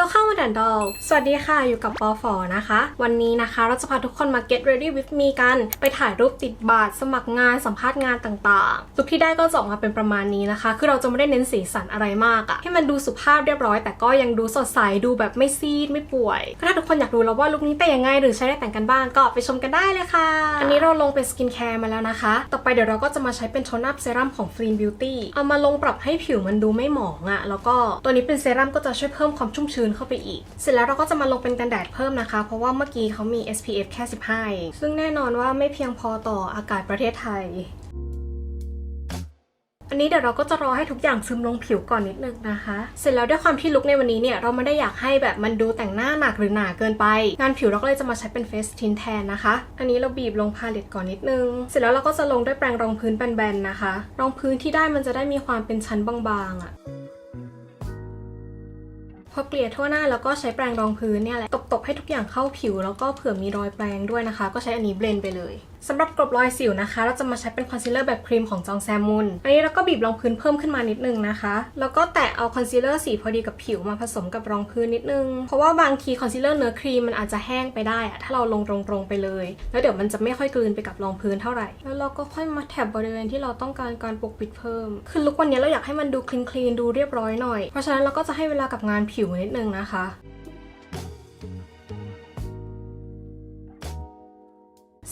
Welcome to d o l สวัสดีค่ะ อยู่กับปอฝอนะคะ วันนี้นะคะเราจะพาทุกคนมา get ready with me กัน ไปถ่ายรูปติดบาทสมัครงานสัมภาษณ์งานต่างๆลุคที่ได้ก็จะออกมาเป็นประมาณนี้นะคะ คือเราจะไม่ได้เน้นสีสันอะไรมากอะให้มันดูสุภาพเรียบร้อย แต่ก็ยังดูสดใสดูแบบไม่ซีดไม่ป่วยถ้าทุกคนอยากรู้แล้วว่าลุคนี้แต่ยังไงหรือใช้ได้แต่งกันบ้างก็ไปชมกันได้เลยค่ะ อันนี้เราลงเป็นสกินแคร์มาแล้วนะคะ ต่อไปเดี๋ยวเราก็จะมาใช้เป็นโทนอัพเซรั่มของ Clean Beauty เอามาลงปรับให้ผิวมันดูไม่หมองอะแล้วก็ตัวนี้เป็นเซรั่มก็จะช่วยเพิ่มความชุ่มชื้นเข้าไปอีก เสร็จแล้วเราก็จะมาลงเป็นกันแดดเพิ่มนะคะ เพราะว่าเมื่อกี้เขามี SPF แค่ 15เองซึ่งแน่นอนว่าไม่เพียงพอต่ออากาศประเทศไทยอันนี้เดี๋ยวเราก็จะรอให้ทุกอย่างซึมลงผิวก่อนนิดนึงนะคะ เสร็จแล้วด้วยความที่ลุคในวันนี้เนี่ยเราไม่ได้อยากให้แบบมันดูแต่งหน้าหนักหรือหนาเกินไป งานผิวเราก็เลยจะมาใช้เป็นเฟสทินแทนนะคะ อันนี้เราบีบลงพาเลตก่อนนิดนึง เสร็จแล้วเราก็จะลงด้วยแปรงรองพื้นแบนๆนะคะ รองพื้นที่ได้มันจะได้มีความเป็นชั้นบางๆอะ่ะ อเกลี่ยทั่วหน้าแล้วก็ใช้แปรงรองพื้นเนี่ยแหละตบๆให้ทุกอย่างเข้าผิว แล้วก็เผื่อมีรอยแปรงด้วยนะคะ ก็ใช้อันนี้เบลนด์ไปเลยสำหรับกลบรอยสิวนะคะ เราจะมาใช้เป็นคอนซีลเลอร์แบบครีมของจองแซมมุนอันนี้เราก็บีบรองพื้นเพิ่มขึ้นมานิดนึงนะคะ แล้วก็แตะเอาคอนซีลเลอร์สีพอดีกับผิวมาผสมกับรองพื้นนิดนึง เพราะว่าบางทีคอนซีลเลอร์เนื้อครีมมันอาจจะแห้งไปได้อะถ้าเราลงตรงๆไปเลย แล้วเดี๋ยวมันจะไม่ค่อยกลืนไปกับรองพื้นเท่าไหร่ แล้วเราก็ค่อยมาแถบบริเวณที่เราต้องการการปกปิดเพิ่ม คือลุควันนี้เราอยากให้มันดูคลีนๆดูเรียบร้อยหน่อย เพราะฉะนั้นเราก็จะให้เวลากับงานผิวนิดนึงนะคะ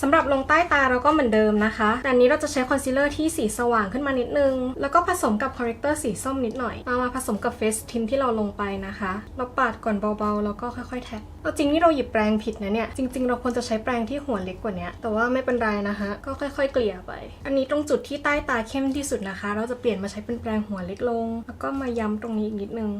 สำหรับลงใต้ตาเราก็เหมือนเดิมนะคะแต่อันนี้เราจะใช้คอนซีลเลอร์ที่สีสว่างขึ้นมานิดนึง แล้วก็ผสมกับคอร์เรคเตอร์สีส้มนิดหน่อยมามาผสมกับเฟสทินที่เราลงไปนะคะ เราปาดก่อนเบาๆ แล้วก็ค่อยๆแท็บเอาจริงนี่เราหยิบแปรงผิดนะเนี่ย จริง ๆ เราควรจะใช้แปรงที่หัวเล็กกว่านี้ แต่ว่าไม่เป็นไรนะคะ ก็ค่อยๆ เกลี่ยไป อันนี้ตรงจุดที่ใต้ตาเข้มที่สุดนะคะ เราจะเปลี่ยนมาใช้เป็นแปรงหัวเล็กลง แล้วก็มาย้ำตรงนี้อีกนิดนึง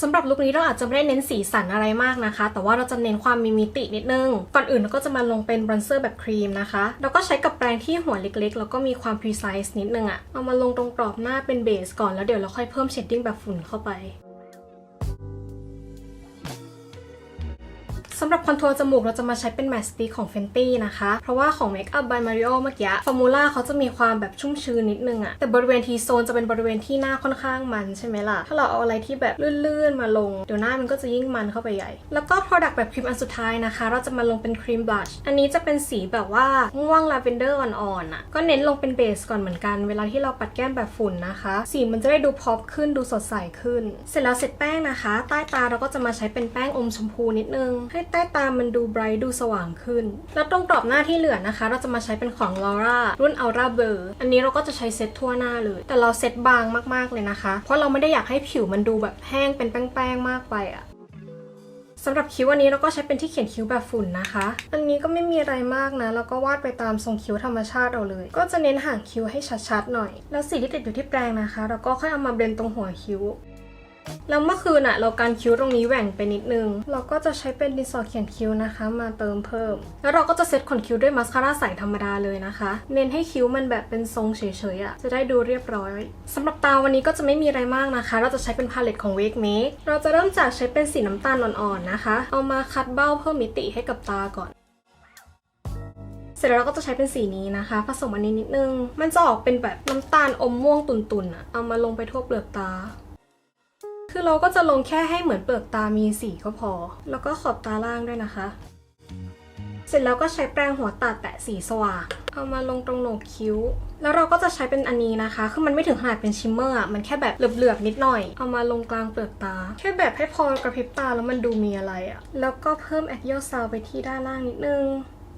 สำหรับลุคนี้เราอาจจะไม่ได้เน้นสีสันอะไรมากนะคะ แต่ว่าเราจะเน้นความมีมิตินิดนึง ก่อนอื่นเราก็จะมาลงเป็นบรอนเซอร์แบบครีมนะคะเราก็ใช้กับแปรงที่หัวเล็กๆ แล้วก็มีความ precise นิดนึงอะเอามาลงตรงกรอบหน้าเป็นเบสก่อนแล้วเดี๋ยวเราค่อยเพิ่มเชดดิ้งแบบฝุ่นเข้าไป สำหรับคอนทัวร์จมูกเราจะมาใช้เป็นแมสติกของ Fenty นะคะ เพราะว่าของ Makeup by Mario เมื่อกี้ฟอร์มูล่าเขาจะมีความแบบชุ่มชื้นนิดนึงอะแต่บริเวณทีโซนจะเป็นบริเวณที่หน้าค่อนข้างมันใช่ไหมล่ะ ถ้าเราเอาอะไรที่แบบลื่นๆมาลง เดี๋ยวหน้ามันก็จะยิ่งมันเข้าไปใหญ่ แล้วก็ Product แบบครีมอันสุดท้ายนะคะ เราจะมาลงเป็นครีมบลัช อันนี้จะเป็นสีแบบว่าม่วงลาเวนเดอร์อ่อนๆอะก็เน้นลงเป็นเบสก่อนเหมือนกัน เวลาที่เราปัดแก้มแบบฝุ่นนะคะ สีมันจะได้ดูพอปขึ้นดูสดใสขึ้น เสร็จแล้วเสร็จแป้งนะคะ ใต้ตาเราก็จะมาใช้เป็นแป้งอมชมพูนิดนึงให้ใต้ตามันดูไบรท์ดูสว่างขึ้น แล้วตรงกรอบหน้าที่เหลือนะคะ เราจะมาใช้เป็นของ Laura รุ่น Aura Blur อันนี้เราก็จะใช้เซตทั่วหน้าเลย แต่เราเซตบางมากๆเลยนะคะ เพราะเราไม่ได้อยากให้ผิวมันดูแบบแห้งเป็นแป้งๆมากไปอะสำหรับคิ้วอันนี้เราก็ใช้เป็นที่เขียนคิ้วแบบฝุ่นนะคะ อันนี้ก็ไม่มีอะไรมากนะ แล้วก็วาดไปตามทรงคิ้วธรรมชาติเอาเลย ก็จะเน้นห่างคิ้วให้ชัดๆหน่อย แล้วสีที่ติดอยู่ที่แปรงนะคะ เราก็ค่อยเอามาเบลนตรงหัวคิ้ว แล้วเมื่อคืนอะเราการคิ้วตรงนี้แหว่งไปนิดนึง เราก็จะใช้เป็นดินสอเขียนคิ้วนะคะ มาเติมเพิ่ม แล้วเราก็จะเซตขนคิ้วด้วยมาสคาร่าใสธรรมดาเลยนะคะ เน้นให้คิ้วมันแบบเป็นทรงเฉยๆอะจะได้ดูเรียบร้อยสำหรับตาวันนี้ก็จะไม่มีอะไรมากนะคะ เราจะใช้เป็นพาเลตของ Wake Make เราจะเริ่มจากใช้เป็นสีน้ำตาลอ่อนๆนะคะ เอามาคัดเบ้าเพิ่มมิติให้กับตาก่อนเสร็จแล้วเราก็จะใช้เป็นสีนี้นะคะ ผสมอันนี้นิดนึง มันจะออกเป็นแบบน้ำตาลอมม่วงตุ่นๆอะเอามาลงไปทั่วเปลือกตา คือเราก็จะลงแค่ให้เหมือนเปลือกตามีสีก็พอ แล้วก็ขอบตาล่างด้วยนะคะ เสร็จแล้วก็ใช้แปรงหัวตัดแตะสีสว่างเอามาลงตรงโหนกคิ้ว แล้วเราก็จะใช้เป็นอันนี้นะคะ คือมันไม่ถึงขนาดเป็นชิมเมอร์อะมันแค่แบบเหลือบๆนิดหน่อย เอามาลงกลางเปลือกตา แค่แบบให้พอกระพริบตาแล้วมันดูมีอะไรอะแล้วก็เพิ่มแอคโยซาวไปที่ด้านล่างนิดนึง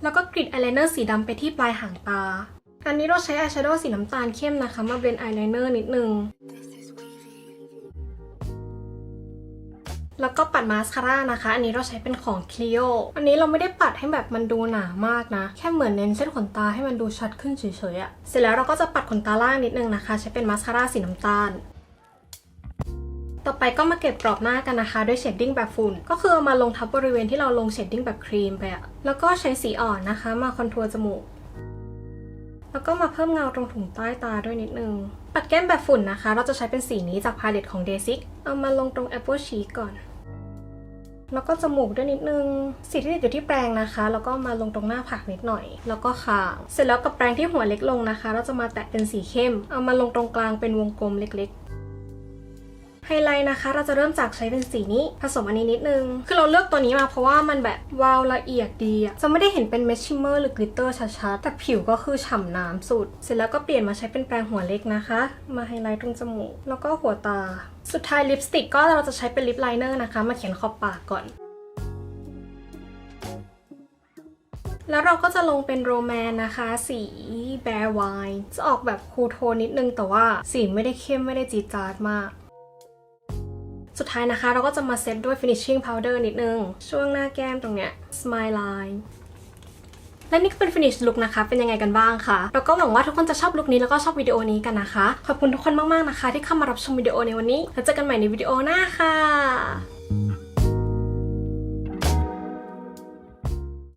แล้วก็กริดอายไลเนอร์สีดำไปที่ปลายหางตา อันนี้เราใช้อายแชโดว์สีน้ำตาลเข้มนะคะ มาเบลนอายไลเนอร์นิดนึง แล้วก็ปัดมาสคาร่านะคะ อันนี้เราใช้เป็นของ Clio อันนี้เราไม่ได้ปัดให้แบบมันดูหนามากนะ แค่เหมือนเน้นเส้นขนตาให้มันดูชัดขึ้นเฉยๆอะเสร็จแล้วเราก็จะปัดขนตาล่างนิดนึงนะคะ ใช้เป็นมาสคาร่าสีน้ำตาล ต่อไปก็มาเก็บกรอบหน้ากันนะคะ ด้วยเชดดิ้งแบบฝุ่น ก็คือเอามาลงทับบริเวณที่เราลงเชดดิ้งแบบครีมไปอะแล้วก็ใช้สีอ่อนนะคะ มาคอนทัวร์จมูก แล้วก็มาเพิ่มเงาตรงถุงใต้ตาด้วยนิดนึง ปัดแก้มแบบฝุ่นนะคะ เราจะใช้เป็นสีนี้จากพาเลตของ d a ซิกเอามาลงตรง Apple Cheek ก่อน แล้วก็จมูกด้วยนิดนึง สีที่ติดอยู่ที่แปรงนะคะ แล้วก็มาลงตรงหน้าผากนิดหน่อย แล้วก็คาง เสร็จแล้วกับแปรงที่หัวเล็กลงนะคะ เราจะมาแตะเป็นสีเข้ม เอามาลงตรงกลางเป็นวงกลมเล็กๆ ไฮไลท์นะคะ เราจะเริ่มจากใช้เป็นสีนี้ ผสมอันนี้นิดนึง คือเราเลือกตัวนี้มาเพราะว่ามันแบบวาวละเอียดดีอะจะไม่ได้เห็นเป็นเมชชิมเมอร์หรือกลิตเตอร์ชัดๆ แต่ผิวก็คือฉ่ำน้ำสุด เสร็จแล้วก็เปลี่ยนมาใช้เป็นแปรงหัวเล็กนะคะ มาไฮไลท์ตรงจมูก แล้วก็หัวตา สุดท้ายลิปสติกก็เราจะใช้เป็นลิปไลเนอร์นะคะ มาเขียนขอบปากก่อนแล้วเราก็จะลงเป็นโรแมนนะคะ สีแบร์ไวน์จะออกแบบคูลโทนนิดนึงแต่ว่าสีไม่ได้เข้มไม่ได้จีดจาดมาก สุดท้ายนะคะ เราก็จะมาเซตด้วย finishing powder นิดนึง ช่วงหน้าแก้มตรงเนี้ย smile line และนี่ก็เป็น finish look นะคะ เป็นยังไงกันบ้างคะแล้วก็หวังว่าทุกคนจะชอบลุคนี้แล้วก็ชอบวิดีโอนี้กันนะคะ ขอบคุณทุกคนมากๆนะคะ ที่เข้ามารับชมวิดีโอในวันนี้ แล้วเจอกันใหม่ในวิดีโอหน้าค่ะ